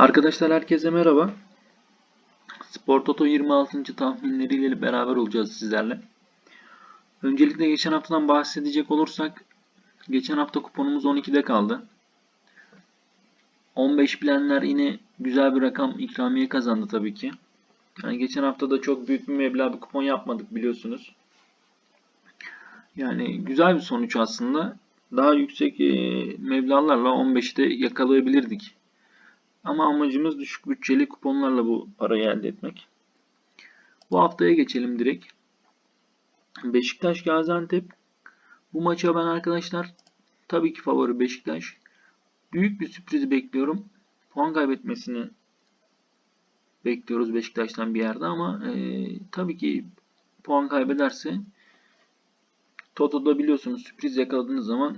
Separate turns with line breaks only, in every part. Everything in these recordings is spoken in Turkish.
Arkadaşlar herkese merhaba. Spor Toto 26. tahminleriyle beraber olacağız sizlerle. Öncelikle geçen haftadan bahsedecek olursak geçen hafta kuponumuz 12'de kaldı. 15 bilenler yine güzel bir rakam ikramiye kazandı tabii ki. Yani geçen hafta da çok büyük bir meblağ bir kupon yapmadık biliyorsunuz. Yani güzel bir sonuç aslında. Daha yüksek e, meblağlarla 15'te yakalayabilirdik. Ama amacımız düşük bütçeli kuponlarla bu parayı elde etmek. Bu haftaya geçelim direkt. Beşiktaş Gaziantep. Bu maça ben arkadaşlar tabii ki favori Beşiktaş. Büyük bir sürpriz bekliyorum. Puan kaybetmesini bekliyoruz Beşiktaş'tan bir yerde ama e, tabii ki puan kaybederse Toto'da biliyorsunuz sürpriz yakaladığınız zaman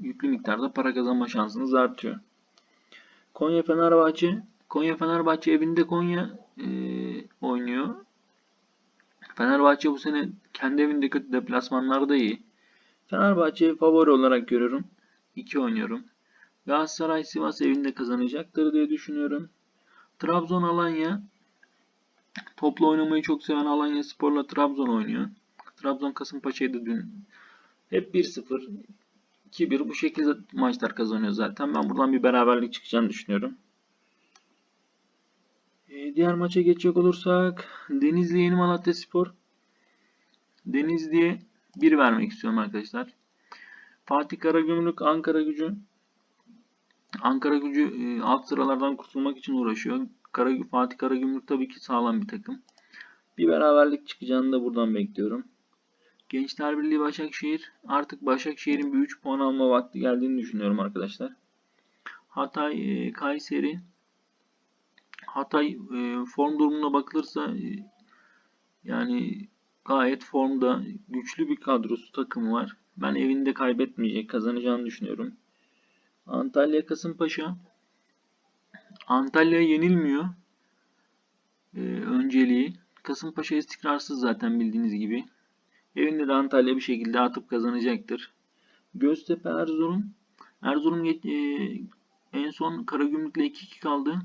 yüklü miktarda para kazanma şansınız artıyor. Konya Fenerbahçe. Konya Fenerbahçe evinde Konya e, oynuyor. Fenerbahçe bu sene kendi evinde kötü deplasmanlarda iyi. Fenerbahçe'yi favori olarak görüyorum. 2 oynuyorum. Galatasaray Sivas evinde kazanacaktır diye düşünüyorum. Trabzon Alanya. Toplu oynamayı çok seven Alanya Spor'la Trabzon oynuyor. Trabzon Kasımpaşa'ydı dün. Hep 1-0. 2-1 bu şekilde maçlar kazanıyor zaten. Ben buradan bir beraberlik çıkacağını düşünüyorum. Ee, diğer maça geçecek olursak Denizli Yeni Malatya Spor. Denizli'ye 1 vermek istiyorum arkadaşlar. Fatih Karagümrük Ankara gücü. Ankara gücü e, alt sıralardan kurtulmak için uğraşıyor. Kara, Fatih Karagümrük tabii ki sağlam bir takım. Bir beraberlik çıkacağını da buradan bekliyorum. Gençler Birliği Başakşehir. Artık Başakşehir'in bir 3 puan alma vakti geldiğini düşünüyorum arkadaşlar. Hatay, e, Kayseri. Hatay e, form durumuna bakılırsa e, yani gayet formda güçlü bir kadrosu takımı var. Ben evinde kaybetmeyecek, kazanacağını düşünüyorum. Antalya Kasımpaşa. Antalya yenilmiyor. E, önceliği. Kasımpaşa istikrarsız zaten bildiğiniz gibi. Evinde de Antalya bir şekilde atıp kazanacaktır. Göztepe Erzurum. Erzurum e, en son Karagümrük'le 2-2 kaldı.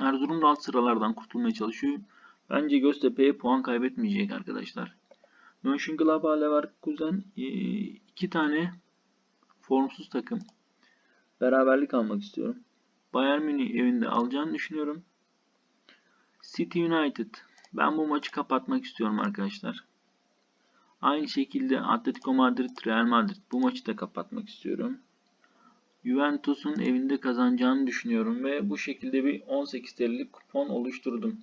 Erzurum da alt sıralardan kurtulmaya çalışıyor. Bence Göztepe'ye puan kaybetmeyecek arkadaşlar. Mönchengladbach Leverkusen e, iki tane formsuz takım. Beraberlik almak istiyorum. Bayern Münih evinde alacağını düşünüyorum. City United. Ben bu maçı kapatmak istiyorum arkadaşlar. Aynı şekilde Atletico Madrid, Real Madrid bu maçı da kapatmak istiyorum. Juventus'un evinde kazanacağını düşünüyorum ve bu şekilde bir 18 TL'lik kupon oluşturdum.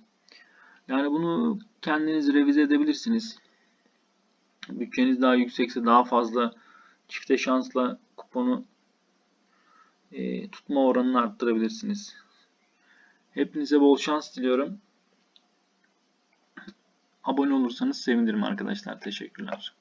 Yani bunu kendiniz revize edebilirsiniz. Bütçeniz daha yüksekse daha fazla çifte şansla kuponu e, tutma oranını arttırabilirsiniz. Hepinize bol şans diliyorum. Abone olursanız sevinirim arkadaşlar. Teşekkürler.